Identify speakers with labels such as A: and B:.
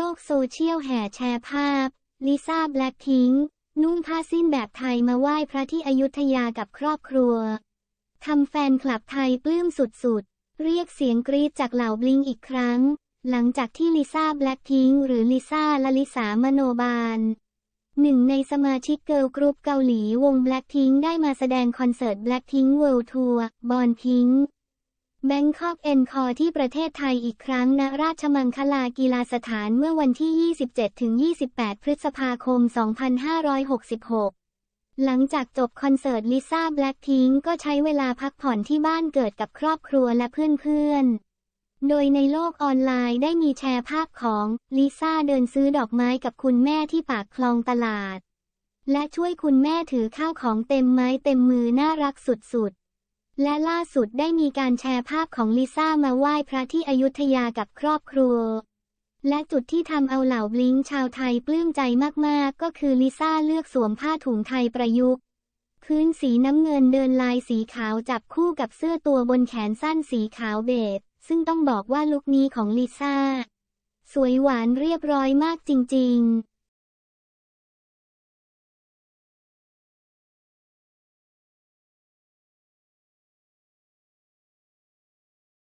A: ลกโซเชียลแห่แชร์ภาพ ลิซ่าแบล็คพิงนุ่งผ้าสิ้นแบบไทยมาไหว้พระที่อยุธยากับครอบครัว ทำแฟนคลับไทยปลื้มสุดๆ เรียกเสียงกรี๊ดจากเหล่าบลิงอีกครั้ง หลังจากที่ลิซ่าแบล็คพิงหรือลิซ่าลลิสามโนบาลหนึ่งในสมาชิกเกิร์ลกรุ๊ปเกาหลีวง Blackpink ได้มาแสดงคอนเสิร์ต Blackpink World Tour บอนพิง แบงคอกเอ็นคอที่ประเทศไทยอีกครั้งณราชมังคลากีฬาสถานเมื่อวันที่ 27-28 พฤษภาคม 2566 หลังจากจบคอนเสิร์ตลิซ่าแบล็คพิงก็ใช้เวลาพักผ่อนที่บ้านเกิดกับครอบครัวและเพื่อนๆ โดยในโลกออนไลน์ได้มีแชร์ภาพของลิซ่าเดินซื้อดอกไม้กับคุณแม่ที่ปากคลองตลาด และช่วยคุณแม่ถือข้าวของเต็มไม้เต็มมือน่ารักสุดๆ และล่าสุดได้มีการแชร์ภาพของลิซ่ามาไหว้พระที่อยุธยากับครอบครัว และจุดที่ทำเอาเหล่าบลิงชาวไทยปลื้มใจมาก ๆ ก็คือลิซ่าเลือกสวมผ้าถุงไทยประยุกต์ พื้นสีน้ำเงินเดินลายสีขาวจับคู่กับเสื้อตัวบนแขนสั้นสีขาวเบจซึ่งต้องบอกว่าลุคนี้ของลิซ่า สวยหวานเรียบร้อยมากจริง ๆ